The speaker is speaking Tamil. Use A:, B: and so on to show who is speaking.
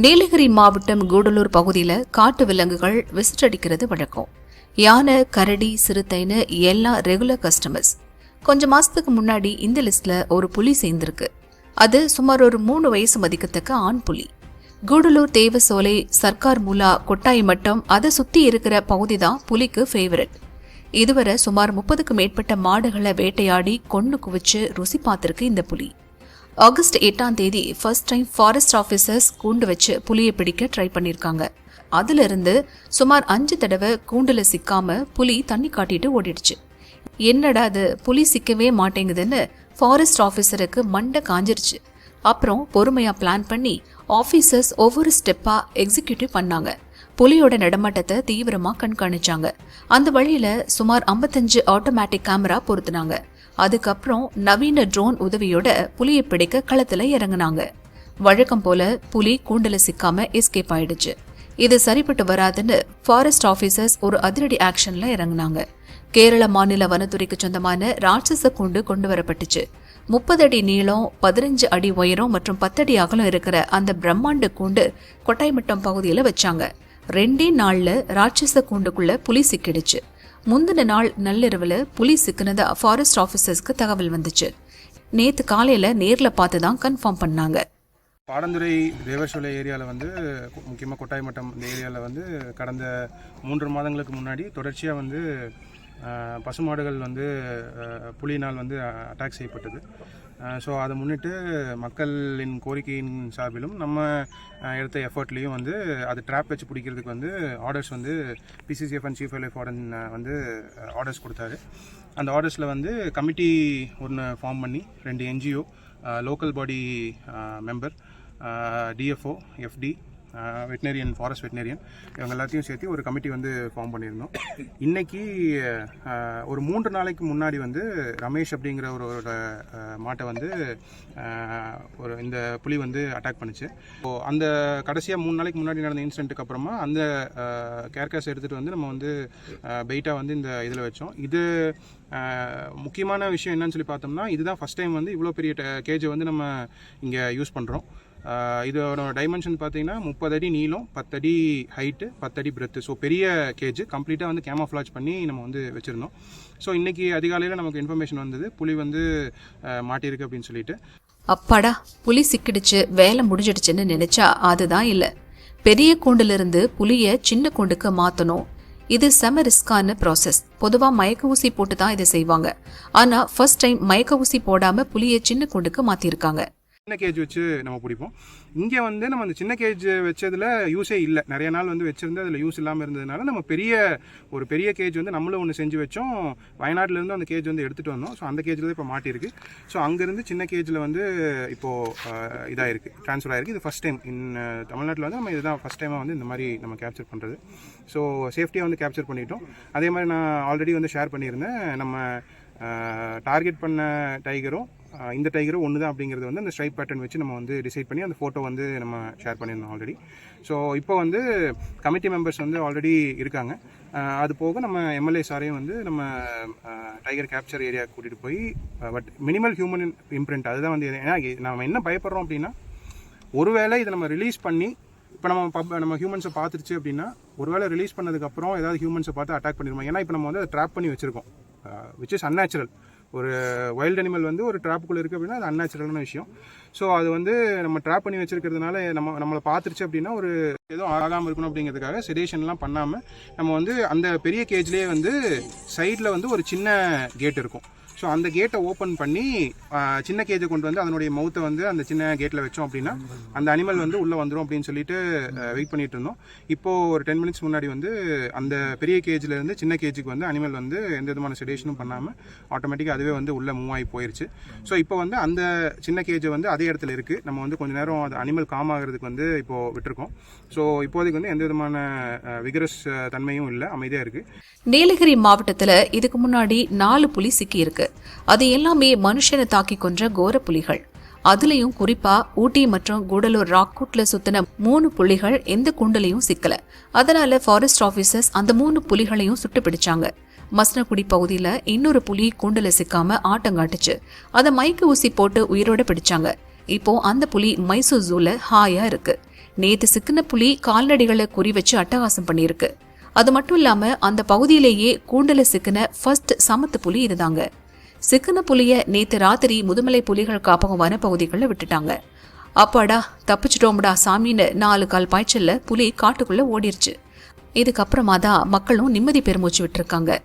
A: நீலகிரி மாவட்டம் கூடலூர் பகுதியில் காட்டு விலங்குகள் விசிட் அடிக்கிறது வழக்கம். யானை கரடி சிறுத்தைன்னு எல்லாம் ரெகுலர் கஸ்டமர்ஸ் கொஞ்ச மாசத்துக்கு முன்னாடி இந்த லிஸ்ட்ல ஒரு புலி சேர்ந்திருக்கு. அது சுமார் ஒரு மூணு வயசு மதிக்கத்தக்க ஆண் புலி. கூடலூர் தேவசோலை சர்க்கார் மூலா கொட்டாய் மட்டம் அதை சுத்தி இருக்கிற பகுதி தான் புலிக்கு ஃபேவரட் இதுவரை சுமார் முப்பதுக்கு மேற்பட்ட மாடுகளை வேட்டையாடி கொண்டு குவிச்சு ருசி பார்த்திருக்கு இந்த புலி. ஆகஸ்ட் எட்டாம் தேதி ஃபர்ஸ்ட் டைம் ஃபாரஸ்ட் ஆஃபீஸர்ஸ் கூண்டு வச்சு புலியை பிடிக்க ட்ரை பண்ணியிருக்காங்க அதிலிருந்து சுமார் அஞ்சு தடவை கூண்டில் சிக்காம புலி தண்ணி காட்டிட்டு ஓடிடுச்சு. என்னடா அது புலி சிக்கவே மாட்டேங்குதுன்னு ஃபாரஸ்ட் ஆஃபீஸருக்கு மண்டை காஞ்சிருச்சு. அப்புறம் பொறுமையாக பிளான் பண்ணி ஆஃபீஸர்ஸ் ஒவ்வொரு ஸ்டெப்பாக எக்ஸிக்யூட்டிவ் பண்ணாங்க. புலியோட நடமாட்டத்தை தீவிரமாக கண்காணிச்சாங்க. அந்த வழியில் சுமார் 55 ஆட்டோமேட்டிக் கேமரா பொருத்தினாங்க. அதுக்கப்புறம் நவீன ட்ரோன் உதவியோட புலியை பிடிக்க களத்துல இறங்குனாங்க. வழக்கம் போல புலி கூண்டல சிக்காம எஸ்கேப் ஆயிடுச்சு. இது சரிப்பட்டு வராதுன்னு ஃபாரஸ்ட் ஆபீசர்ஸ் ஒரு அதிரடி ஆக்ஷன்ல இறங்குனாங்க. கேரள மாநில வனத்துறைக்கு சொந்தமான ராட்சச கூண்டு கொண்டு வரப்பட்டுச்சு. முப்பது அடி நீளம் பதினஞ்சு அடி உயரம் மற்றும் பத்தடி அகலம் இருக்கிற அந்த பிரம்மாண்ட கூண்டு கொட்டாய்மட்டம் பகுதியில வச்சாங்க. ரெண்டே நாள்ல ராட்சச கூண்டுக்குள்ள புலி சிக்கிடுச்சு. முந்தின நாள் நள்ளிரவில் புலி சிக்கினதா ஃபாரஸ்ட் ஆஃபீஸர்ஸ்க்கு தகவல் வந்துச்சு. நேற்று காலையில் நேரில் பார்த்து தான் கன்ஃபார்ம் பண்ணாங்க.
B: பாடந்துறை தேவசோலை ஏரியாவில் வந்து முக்கியமாக கொட்டாய்மட்டம் இந்த ஏரியாவில் வந்து கடந்த மூன்று மாதங்களுக்கு முன்னாடி தொடர்ச்சியாக வந்து பசுமாடுகள் வந்து அஹ், புலியினால் வந்து அட்டாக் செய்யப்பட்டது. ஸோ அதை முன்னிட்டு மக்களின் கோரிக்கையின் சார்பிலும் நம்ம எடுத்த எஃபர்ட்லேயும் வந்து அது ட்ராப் வச்சு பிடிக்கிறதுக்கு வந்து ஆர்டர்ஸ் வந்து PCCF and chief life warden வந்து ஆர்டர்ஸ் கொடுத்தாரு. அந்த ஆர்டர்ஸில் வந்து கமிட்டி ஒன்று ஃபார்ம் பண்ணி ரெண்டு NGO local body member DFO FD veterinarian forest veterinarian இவங்க எல்லாத்தையும் சேர்த்து ஒரு கமிட்டி வந்து ஃபார்ம் பண்ணியிருந்தோம். இன்னைக்கு ஒரு மூன்று நாளைக்கு முன்னாடி வந்து ரமேஷ் அப்படிங்கிற ஒரு மாட்டை வந்து ஒரு இந்த புலி வந்து அட்டாக் பண்ணுச்சு. ஸோ அந்த கடைசியாக மூணு நாளைக்கு முன்னாடி நடந்த இன்சிடென்ட்டுக்கு அப்புறமா அந்த கேர்கேஸ் எடுத்துகிட்டு வந்து நம்ம வந்து பெயிட்டாக வந்து இந்த இதில் வச்சோம். இது முக்கியமான விஷயம் என்னன்னு சொல்லி பார்த்தோம்னா இதுதான் ஃபஸ்ட் டைம் வந்து இவ்வளோ பெரிய கேஜை வந்து நம்ம இங்கே யூஸ் பண்ணுறோம் இதோட டைமென்ஷன் பார்த்தீங்கன்னா முப்பது அடி நீளம் பத்தடி ஹைட்டு பத்தடி பிரெத்து ஸோ பெரிய கேஜ் கம்ப்ளீட்டாக வந்து கேமோஃப்ளாஜ் பண்ணி நம்ம வந்து வச்சுருந்தோம். ஸோ இன்றைக்கி அதிகாலையில் நமக்கு இன்ஃபர்மேஷன் வந்தது. புலி வந்து மாட்டியிருக்கு அப்படின்னு சொல்லிட்டு.
A: அப்பாடா புலி சிக்கிடுச்சு வேலை முடிஞ்சிடுச்சுன்னு நினச்சா அதுதான் இல்லை. பெரிய கூண்டுலேருந்து புளியை சின்ன கூண்டுக்கு மாற்றணும் இது செம ரிஸ்கான ப்ராசஸ் பொதுவாக மயக்க ஊசி போட்டு தான் இதை செய்வாங்க. ஆனால் ஃபர்ஸ்ட் டைம் மயக்க ஊசி போடாமல் புளியை சின்ன கூண்டுக்கு மாற்றிருக்காங்க
B: சின்ன கேஜ் வச்சு நம்ம பிடிப்போம். இங்கே வந்து நம்ம அந்த சின்ன கேஜ் வச்சதில் யூஸே இல்லை. நிறைய நாள் வந்து வச்சிருந்து அதில் யூஸ் இல்லாமல் இருந்ததுனால நம்ம பெரிய ஒரு பெரிய கேஜ் வந்து நம்மளும் ஒன்று செஞ்சு வச்சோம். வயநாட்டிலேருந்து அந்த கேஜ் வந்து எடுத்துகிட்டு வந்தோம். ஸோ அந்த கேஜில் தான் இப்போ மாட்டியிருக்கு. ஸோ அங்கேருந்து சின்ன கேஜில் வந்து இப்போது இதாகிருக்கு ட்ரான்ஸ்ஃபர் ஆகிருக்கு இது ஃபஸ்ட் டைம் இன் தமிழ்நாட்டில் வந்து நம்ம இதுதான் ஃபஸ்ட் டைமாக வந்து இந்த மாதிரி நம்ம கேப்சர் பண்ணுறது ஸோ சேஃப்டியாக வந்து கேப்சர் பண்ணிட்டோம். அதே மாதிரி நான் ஆல்ரெடி வந்து ஷேர் பண்ணியிருந்தேன். நம்ம டார்கெட் பண்ண டைகரும் இந்த டைகரும் ஒன்று தான் அப்படிங்கிறது வந்து அந்த ஸ்ட்ரைப் பேட்டர்ன் வச்சு நம்ம வந்து டிசைட் பண்ணி அந்த ஃபோட்டோ வந்து நம்ம ஷேர் பண்ணியிருந்தோம் ஆல்ரெடி ஸோ இப்போ வந்து கமிட்டி மெம்பர்ஸ் வந்து ஆல்ரெடி இருக்காங்க. அது போக நம்ம எம்எல்ஏ சாரையும் வந்து நம்ம டைகர் கேப்சர் ஏரியா கூட்டிகிட்டு போய் பட் மினிமல் ஹியூமன் இம்ப்ரிண்ட் அதுதான் வந்து ஏன்னா நம்ம என்ன பயப்படுறோம் அப்படின்னா ஒருவேளை இதை நம்ம ரிலீஸ் பண்ணி இப்போ நம்ம பப் நம்ம ஹியூமன்ஸை பார்த்துருச்சு அப்படின்னா ஒருவேளை ரிலீஸ் பண்ணதுக்கப்புறம் ஏதாவது ஹியூமன்ஸை பார்த்து அட்டாக் பண்ணிடுவோம் ஏன்னா இப்போ நம்ம வந்து அதை ட்ராப் பண்ணி வச்சுருக்கோம். விச் இஸ் அன்நேச்சுரல் ஒரு வைல்ட் அனிமல் வந்து ஒரு ட்ராப்புக்குள்ளே இருக்குது அப்படின்னா அது அன்நேச்சுரலான விஷயம். ஸோ அது வந்து நம்ம ட்ராப் பண்ணி வச்சுருக்கிறதுனால நம்ம நம்மளை பார்த்துருச்சு அப்படின்னா ஒரு எதுவும் ஆகாமல் இருக்கணும் அப்படிங்கிறதுக்காக செடேஷன்லாம் பண்ணாமல் நம்ம வந்து அந்த பெரிய கேஜ்லேயே வந்து சைடில் வந்து ஒரு சின்ன கேட் இருக்கும். ஸோ அந்த கேட்டை ஓப்பன் பண்ணி சின்ன கேஜை கொண்டு வந்து அதனுடைய மவுத்தை வந்து அந்த சின்ன கேட்டில் வச்சோம் அப்படின்னா அந்த அனிமல் வந்து உள்ளே வந்துடும் அப்படின்னு சொல்லிட்டு வெயிட் பண்ணிட்டு இருந்தோம். இப்போது ஒரு டென் மினிட்ஸ் முன்னாடி வந்து அந்த பெரிய கேஜிலேருந்து சின்ன கேஜுக்கு வந்து அனிமல் வந்து எந்த விதமான செடேஷனும் பண்ணாமல் ஆட்டோமேட்டிக்காக அதுவே வந்து உள்ளே மூவ் ஆகி போயிருச்சு. ஸோ இப்போ வந்து அந்த சின்ன கேஜ் வந்து அதே இடத்துல இருக்குது நம்ம வந்து கொஞ்ச நேரம் அது அனிமல் காம் ஆகிறதுக்கு வந்து இப்போது விட்டுருக்கோம். ஸோ இப்போதைக்கு வந்து எந்த விதமான விகரஸ் தன்மையும் இல்லை அமைதியாக இருக்குது
A: நீலகிரி மாவட்டத்தில் இதுக்கு முன்னாடி நாலு புலி சிக்கி இருக்கு. அது எல்லாமே மனுஷனை தாக்கி கொன்ற கோர புலிகள். அதுலயும் குறிப்பா ஊட்டி மற்றும் கூடலூர் ராக்வுட்ல சுத்தின மூணு புலிகள் எந்த குண்டலையும் சிக்கல. அதனால ஃபாரஸ்ட் ஆபீசர்ஸ் அந்த மூணு புலிகளையும் சுட்டு பிடிச்சாங்க. மஸ்னகுடி பகுதியில இன்னொரு புலி கூண்டுல சிக்காம ஆட்டங்காட்டுச்சு அதை மைக்கு ஊசி போட்டு உயிரோட பிடிச்சாங்க. இப்போ அந்த புலி மைசூர் ஜூல ஹாயா இருக்கு. நேத்து சிக்கின புலி கால்நடைகளை குறி வச்சு அட்டகாசம் பண்ணியிருக்கு. அது மட்டும் இல்லாம அந்த பகுதியிலேயே கூண்டுல சிக்கின ஃபர்ஸ்ட் சமத்து புலி இதுதாங்க. சிக்கன புலிய நேத்து ராத்திரி முதுமலை புலிகள் காப்பகம் வனப்பகுதிகளில் விட்டுட்டாங்க. அப்பாடா தப்பிச்சிட்டோம்டா சாமின்னு நாலு கால் பாய்ச்சல்ல புலி காட்டுக்குள்ள ஓடிருச்சு. இதுக்கப்புறமா தான் மக்களும் நிம்மதி பெருமூச்சு விட்டுருக்காங்க.